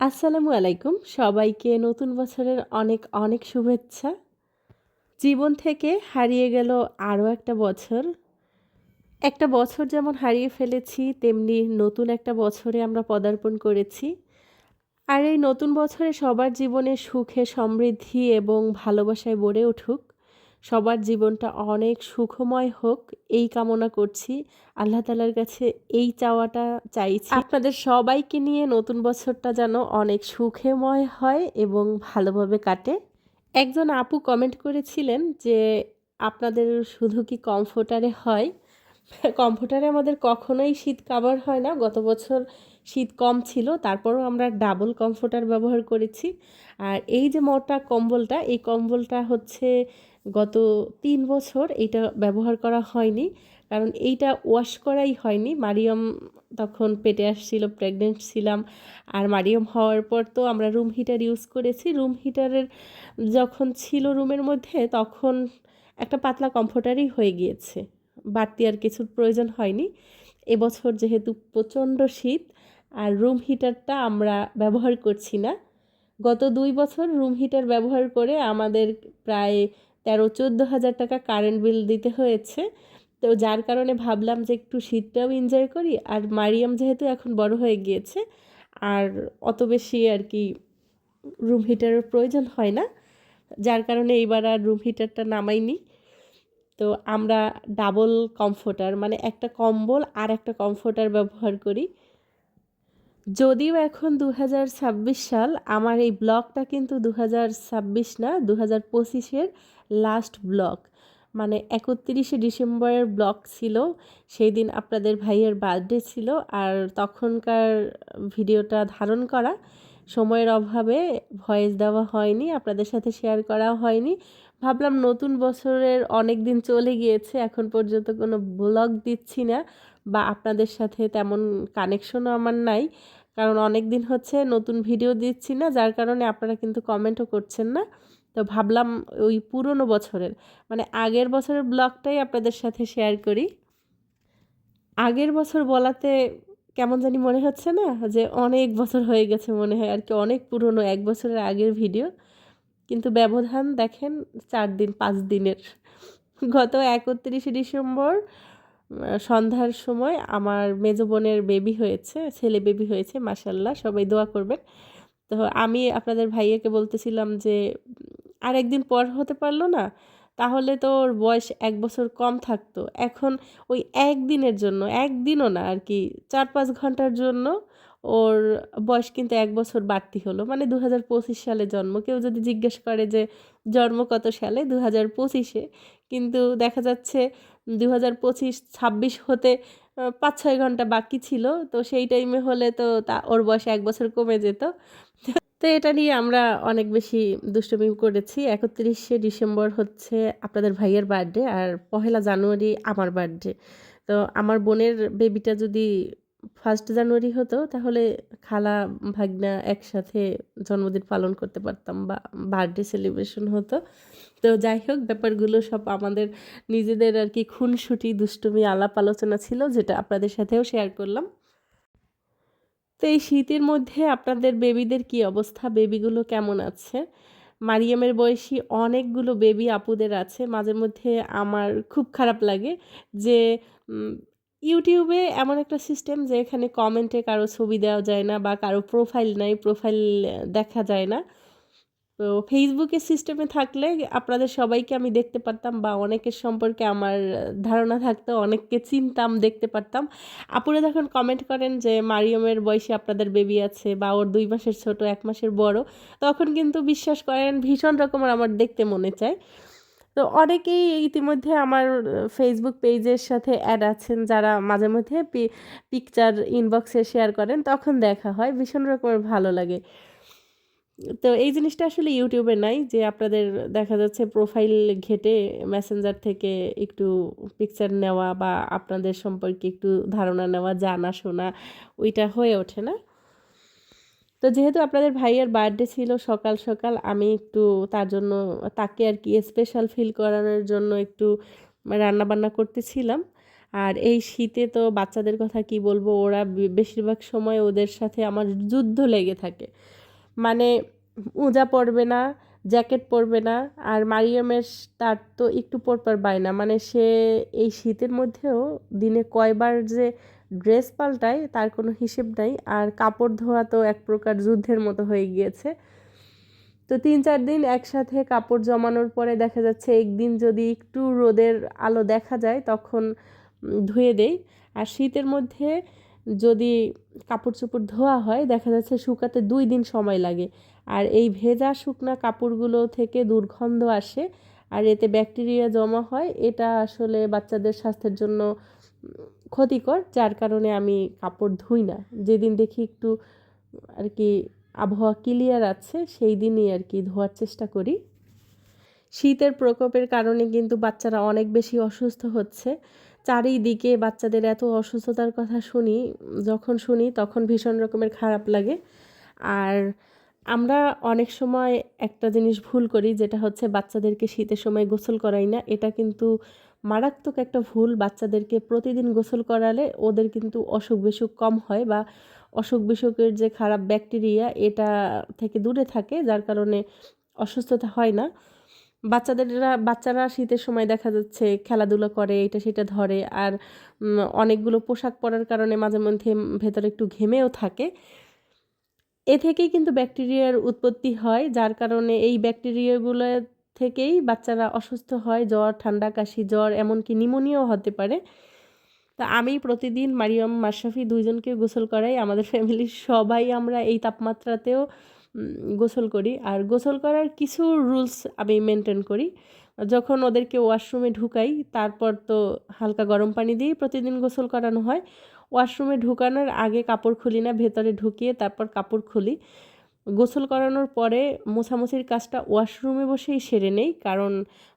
আসসালামু আলাইকুম। সবাইকে নতুন বছরের অনেক অনেক শুভেচ্ছা। জীবন থেকে হারিয়ে গেল আরও একটা বছর। একটা বছর যেমন হারিয়ে ফেলেছি, তেমনি নতুন একটা বছরে আমরা পদার্পণ করেছি। আর এই নতুন বছরে সবার জীবনে সুখে, সমৃদ্ধি এবং ভালোবাসায় গড়ে উঠুক। সবার জীবনটা অনেক সুখময় হোক, এই কামনা করছি। আল্লাহ তালার কাছে এই চাওয়াটা চাইছি। আপনাদের সবাইকে নিয়ে নতুন বছরটা যেন অনেক সুখেময় হয় এবং ভালোভাবে কাটে। একজন আপু কমেন্ট করেছিলেন যে, আপনাদের শুধু কি কমফোর্টারে হয়? কমফোর্টারে আমাদের কখনোই শীত কাভার হয় না। গত বছর শীত কম ছিল, তারপরও আমরা ডাবল কমফোর্টার ব্যবহার করেছি। আর এই যে মোটা কম্বলটা, এই কম্বলটা হচ্ছে গত তিন বছর এটা ব্যবহার করা হয়নি। কারণ এইটা ওয়াশ করাই হয়নি। মারিয়ম তখন পেটে আসছিল প্রেগনেন্ট ছিলাম। আর মারিয়ম হওয়ার পর তো আমরা রুম হিটার ইউজ করেছি। রুম হিটারের যখন ছিল রুমের মধ্যে, তখন একটা পাতলা কমফোর্টারই হয়ে গিয়েছে। বাড়তি আর কিছুর প্রয়োজন হয়নি। এবছর যেহেতু প্রচণ্ড শীত, আর রুম হিটারটা আমরা ব্যবহার করছি না। গত দুই বছর রুম হিটার ব্যবহার করে আমাদের প্রায় তেরো, চোদ্দ হাজার টাকা কারেন্ট বিল দিতে হয়েছে। তো যার কারণে ভাবলাম যে একটু শীতটাও এনজয় করি, আর মারিয়াম যেহেতু এখন বড় হয়ে গিয়েছে, আর অত বেশি আর কি রুম হিটারের প্রয়োজন হয় না। যার কারণে এইবার আর রুম হিটারটা নামাইনি। তো আমরা ডাবল কমফোর্টার মানে একটা কম্বল আর একটা কমফোর্টার ব্যবহার করি। যদিও এখন দু হাজার ছাব্বিশ সাল, আমার এই ব্লগটা কিন্তু দু হাজার ছাব্বিশ না দু হাজার পঁচিশের লাস্ট ব্লগ। মানে একত্রিশে ডিসেম্বরের ব্লগ ছিল, সেই দিন আপনাদের ভাইয়ের বার্থডে ছিল, আর তখনকার ভিডিওটা ধারণ করা। সময়ের অভাবে ভয়েস দেওয়া হয়নি, আপনাদের সাথে শেয়ার করা হয়নি। ভাবলাম নতুন বছরের অনেক দিন চলে গিয়েছে, এখন পর্যন্ত কোনো ব্লগ দিচ্ছি না বা আপনাদের সাথে তেমন কানেকশনও আমার নাই। কারণ অনেক দিন হচ্ছে নতুন ভিডিও দিচ্ছি না, যার কারণে আপনারা কিন্তু কমেন্টও করছেন না। তো ভাবলাম ওই পুরনো বছরের মানে আগের বছরের ব্লগটাই আপনাদের সাথে শেয়ার করি। আগের বছর বলাতে কেমন জানি মনে হচ্ছে না, যে অনেক বছর হয়ে গেছে মনে হয় আর কি, অনেক পুরনো এক বছরের আগের ভিডিও কিন্তু ব্যবধান দেখেন চার দিন, পাঁচ দিনের। গত একত্রিশে ডিসেম্বর সন্ধ্যার সময় আমার মেজ বোনের বেবি হয়েছে, ছেলে বেবি হয়েছে মাসাল্লাহ সবাই দোয়া করবেন। তো আমি আপনাদের ভাইয়াকে বলতেছিলাম যে আর একদিন পর হতে পারল না, তাহলে তো ওর বয়স এক বছর কম থাকতো। এখন ওই একদিনের জন্য, একদিনও না, আর কি, চার পাঁচ ঘণ্টার জন্য ওর বয়স কিন্তু এক বছর বাড়তি হলো। মানে দু হাজার পঁচিশ সালে জন্ম। কেউ যদি জিজ্ঞেস করে যে জন্ম কত সালে? দু হাজার পঁচিশে। কিন্তু দেখা যাচ্ছে দু হাজার পঁচিশ ছাব্বিশ হতে পাঁচ ছয় ঘণ্টা বাকি ছিল। তো সেই টাইমে হলে তো তা, ওর বয়স এক বছর কমে যেত। তো এটা নিয়ে আমরা অনেক বেশি দুষ্টমি করেছি। একত্রিশে ডিসেম্বর হচ্ছে আপনাদের ভাইয়ের বার্থডে আর পহেলা জানুয়ারি আমার বার্থডে তো আমার বোনের বেবিটা যদি ফার্স্ট জানুয়ারি হতো, তাহলে খালা, ভাগনা একসাথে জন্মদিন পালন করতে পারতাম বা বার্থডে সেলিব্রেশন হতো। তো যাই হোক, ব্যাপারগুলো সব আমাদের নিজেদের আর কি খুনসুটি, দুষ্টুমি, আলাপ আলোচনা ছিল, যেটা আপনাদের সাথেও শেয়ার করলাম। তো এই শীতের মধ্যে আপনাদের বেবিদের কি অবস্থা? বেবিগুলো কেমন আছে? মারিয়ামের বয়সী অনেকগুলো বেবি আপুদের আছে। মাঝে মধ্যে আমার খুব খারাপ লাগে যে ইউটিউবে এমন একটা সিস্টেম যে এখানে কমেন্টে কারও ছবি দেওয়া যায় না বা কারও প্রোফাইল নাই প্রোফাইল দেখা যায় না। তো ফেসবুকের সিস্টেমে থাকলে আপনাদের সবাইকে আমি দেখতে পারতাম বা অনেকের সম্পর্কে আমার ধারণা থাকতো, অনেককে চিনতাম, দেখতে পারতাম। আপুরা যখন কমেন্ট করেন যে মারিয়মের বয়সে আপনাদের বেবি আছে বা ওর দুই মাসের ছোট, এক মাসের বড়, তখন কিন্তু বিশ্বাস করেন ভীষণ রকমের আমার দেখতে মনে চায়। তো অনেকেই ইতিমধ্যে আমার ফেসবুক পেজের সাথে অ্যাড আছেন যারা মাঝে মধ্যে পিকচার ইনবক্সে শেয়ার করেন, তখন দেখা হয়, ভীষণ রকমের ভালো লাগে। তো এই জিনিসটা আসলে ইউটিউবে নাই যে আপনাদের দেখা যাচ্ছে প্রোফাইল ঘেটে মেসেঞ্জার থেকে একটু পিকচার নেওয়া বা আপনাদের সম্পর্কে একটু ধারণা নেওয়া, জানা শোনা, ওইটা হয়ে ওঠে না। তো যেহেতু আপনাদের ভাইয়ের বার্থডে ছিল সকাল সকাল, আমি একটু তার জন্য, তাকে আর কি স্পেশাল ফিল করানোর জন্য একটু রান্না বান্না করতেছিলাম। আর এই শীতে তো বাচ্চাদের কথা কি বলব, ওরা বেশিরভাগ সময় ওদের সাথে আমার যুদ্ধ লেগে থাকে। মানে মোজা পরবে না জ্যাকেট পরবে না, আর মারিয়ামের তার তো একটু পরপর পরপার বায়না। মানে সে এই শীতের মধ্যেও দিনে কয়বার যে ড্রেস পাল্টায়, তার কোনো হিসেব নাই। আর কাপড় ধোয়া তো এক প্রকার যুদ্ধের মতো হয়ে গিয়েছে। তো তিন চার দিন একসাথে কাপড় জমানোর পরে দেখা যাচ্ছে একদিন যদি একটু রোদের আলো দেখা যায়, তখন ধুয়ে দেই। আর শীতের মধ্যে যদি কাপড় চোপড় ধোয়া হয়, দেখা যাচ্ছে শুকাতে দুই দিন সময় লাগে। আর এই ভেজা শুকনা কাপড়গুলো থেকে দুর্গন্ধ আসে। আর এতে ব্যাকটেরিয়া জমা হয়। এটা আসলে বাচ্চাদের স্বাস্থ্যের জন্য ক্ষতিকর, যার কারণে আমি কাপড় ধুই না। যেদিন দেখি একটু আর কি আবহাওয়া ক্লিয়ার আছে, সেই দিনই আর কি ধোয়ার চেষ্টা করি। শীতের প্রকোপের কারণে কিন্তু বাচ্চারা অনেক বেশি অসুস্থ হচ্ছে। চারিদিকে বাচ্চাদের এত অসুস্থতার কথা শুনি, যখন শুনি তখন ভীষণ রকমের খারাপ লাগে। আর আমরা অনেক সময় একটা জিনিস ভুল করি, যেটা হচ্ছে বাচ্চাদেরকে শীতের সময় গোসল করাই না। এটা কিন্তু মারাত্মক একটা ভুল বাচ্চাদেরকে প্রতিদিন গোসল করালে ওদের কিন্তু অসুখ বিসুখ কম হয় বা অসুখ বিসুখের যে খারাপ ব্যাকটেরিয়া, এটা থেকে দূরে থাকে, যার কারণে অসুস্থতা হয় না। বাচ্চাদেররা, বাচ্চারা শীতের সময় দেখা যাচ্ছে খেলাধুলা করে, এটা সেটা ধরে, আর অনেকগুলো পোশাক পরার কারণে মাঝে মধ্যে ভেতরে একটু ঘেমেও থাকে। এ থেকেই কিন্তু ব্যাকটেরিয়ার উৎপত্তি হয়, যার কারণে এই ব্যাকটেরিয়াগুলো থেকেই বাচ্চারা অসুস্থ হয়, জ্বর, ঠান্ডা, কাশি, জ্বর, এমনকি নিমোনিয়াও হতে পারে। তা আমি প্রতিদিন মারিয়াম, মাশরাফি দুইজনকে গোসল করাই। আমাদের ফ্যামিলির সবাই আমরা এই তাপমাত্রাতেও গোসল করি। আর গোসল করার কিছু রুলস আমি মেনটেন করি। যখন ওদেরকে ওয়াশরুমে ঢুকাই, তারপর তো হালকা গরম পানি দিয়েই প্রতিদিন গোসল করানো হয়। ওয়াশরুমে ঢুকানোর আগে কাপড় খুলি না, ভেতরে ঢুকিয়ে তারপর কাপড় খুলি। গোসল করানোর পরে মোছামুছির কাজটা ওয়াশরুমে বসেই সেরে নেই। কারণ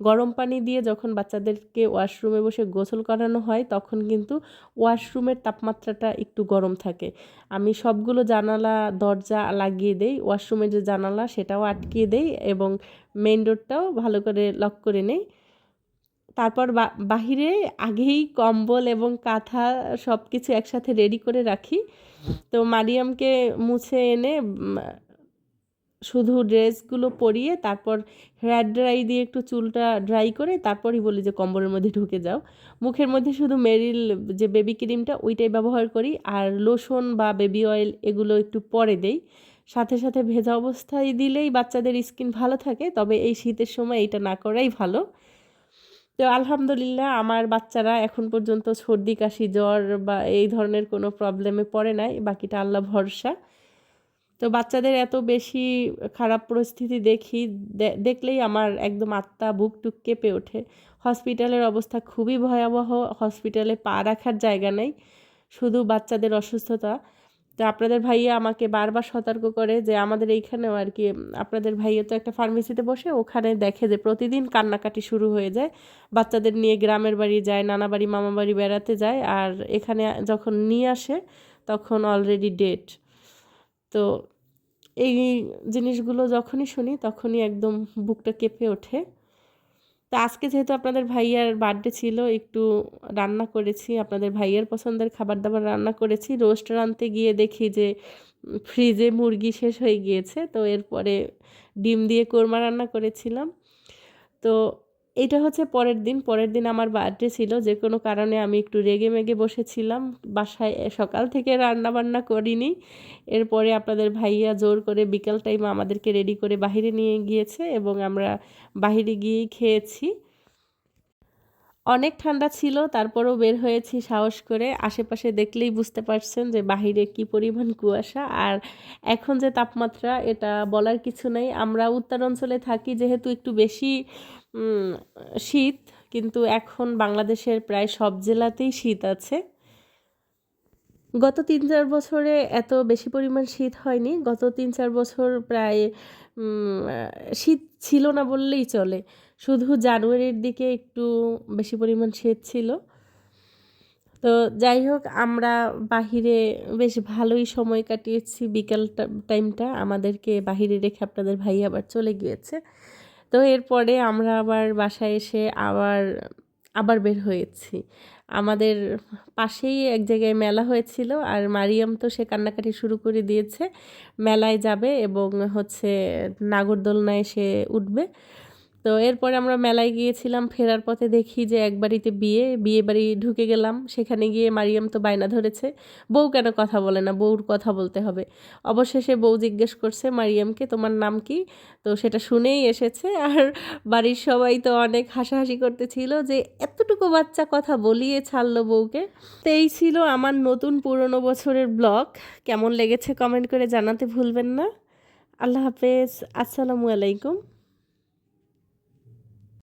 গরম পানি দিয়ে যখন বাচ্চাদেরকে ওয়াশরুমে বসে গোসল করানো হয়, তখন কিন্তু ওয়াশরুমের তাপমাত্রাটা একটু গরম থাকে। আমি সবগুলো জানালা, দরজা লাগিয়ে দেই, ওয়াশরুমের যে জানালা সেটাও আটকিয়ে দেই এবং মেইন ডোরটাও ভালো করে লক করে নেই। তারপর বাহিরে আগেই কম্বল এবং কাঁথা সব কিছু একসাথে রেডি করে রাখি। তো মারিয়ামকে মুছে এনে শুধু ড্রেসগুলো পরিয়ে তারপর হেয়ার ড্রাই দিয়ে একটু চুলটা ড্রাই করে তারপরই বলি যে কম্বলের মধ্যে ঢুকে যাও। মুখের মধ্যে শুধু মেরিল যে বেবি ক্রিমটা ওইটাই ব্যবহার করি আর লোশন বা বেবি অয়েল এগুলো একটু পরে দেই। সাথে সাথে ভেজা অবস্থায় দিলেই বাচ্চাদের স্কিন ভালো থাকে, তবে এই শীতের সময় এটা না করাই ভালো। তো আলহামদুলিল্লাহ আমার বাচ্চারা এখন পর্যন্ত সর্দি, কাশি, জ্বর বা এই ধরনের কোনো প্রবলেমে পড়ে নাই, বাকিটা আল্লাহ ভরসা। তো বাচ্চাদের এত বেশি খারাপ পরিস্থিতি দেখি দেখলেই আমার একদম আত্মা বুক টুক কেঁপে ওঠে। হসপিটালের অবস্থা খুবই ভয়াবহ, হসপিটালে পা রাখার জায়গা নেই, শুধু বাচ্চাদের অসুস্থতা। তো আপনাদের ভাইয়া আমাকে বারবার সতর্ক করে যে আমাদের এইখানেও আর কি, আপনাদের ভাইয়া তো একটা ফার্মেসিতে বসে, ওখানে দেখে যে প্রতিদিন কান্নাকাটি শুরু হয়ে যায়। বাচ্চাদের নিয়ে গ্রামের বাড়ি যায়, নানা বাড়ি, মামা বাড়ি বেড়াতে যায়, আর এখানে যখন নিয়ে আসে, তখন অলরেডি ডেট তো এই জিনিসগুলো যখনই শুনি, তখনই একদম বুকটা কেঁপে ওঠে। তো আজকে যেহেতু আপনাদের ভাইয়ার বার্থডে ছিল, একটু রান্না করেছি। আপনাদের ভাইয়ার পছন্দের খাবার দাবার রান্না করেছি। রোস্ট রাঁধতে গিয়ে দেখি যে ফ্রিজে মুরগি শেষ হয়ে গিয়েছে। তো এরপরে ডিম দিয়ে কোরমা রান্না করেছিলাম। তো এটা হচ্ছে পরের দিন পরের দিন আমার বার্থডে ছিল, যে কোনো কারণে আমি একটু রেগে মেগে বসেছিলাম, বাসায় সকাল থেকে রান্না বান্না করিনি। এরপরে আপনাদের ভাইয়া জোর করে বিকাল টাইমে আমাদেরকে রেডি করে বাহিরে নিয়ে গিয়েছে এবং আমরা বাহিরে গিয়েই খেয়েছি। অনেক ঠান্ডা ছিল, তারপরেও বের হয়েছি সাহস করে। আশেপাশে দেখলেই বুঝতে পারছেন যে বাহিরে কি পরিমাণ কুয়াশা। আর এখন যে তাপমাত্রা, এটা বলার কিছু নেই। আমরা উত্তরাঞ্চলে থাকি, যেহেতু একটু বেশি শীত, কিন্তু এখন বাংলাদেশের প্রায় সব জেলাতেই শীত আছে। গত তিন চার বছরে এত বেশি পরিমাণ শীত হয়নি। গত তিন চার বছর প্রায় শীত ছিল না বললেই চলে। শুধু জানুয়ারির দিকে একটু বেশি পরিমাণ শীত ছিল। তো যাই হোক, আমরা বাহিরে বেশ ভালোই সময় কাটিয়েছি। বিকাল টাইমটা আমাদেরকে বাহিরে রেখে আপনাদের ভাই আবার চলে গিয়েছে। তো এরপরে আমরা আবার বাসায় এসে আবার আবার বের হয়েছি। আমাদের পাশেই এক জায়গায় মেলা হয়েছিল আর মারিয়াম তো সে কান্নাকাটি শুরু করে দিয়েছে। মেলায় যাবে এবং হচ্ছে নাগরদোলনায় সে উঠবে। তো এরপরে আমরা মেলায় গিয়েছিলাম, ফেরার পথে দেখি যে এক বাড়িতে বিয়ে বিয়ে বাড়ি ঢুকে গেলাম। সেখানে গিয়ে মারিয়াম তো বায়না ধরেছে, বউ কেন কথা বলে না, বউর কথা বলতে হবে। অবশেষে বউ জিজ্ঞেস করছে মারিয়ামকে, তোমার নাম কি? তো সেটা শুনেই এসেছে। আর বাড়ির সবাই তো অনেক হাসাহাসি করতেছিল যে এতটুকু বাচ্চা কথা বলিয়ে ছাড়লো বউকে। তো এই ছিল আমার নতুন পুরনো বছরের ব্লগ। কেমন লেগেছে কমেন্ট করে জানাতে ভুলবেন না। আল্লাহ হাফেজ। আসসালামু আলাইকুম।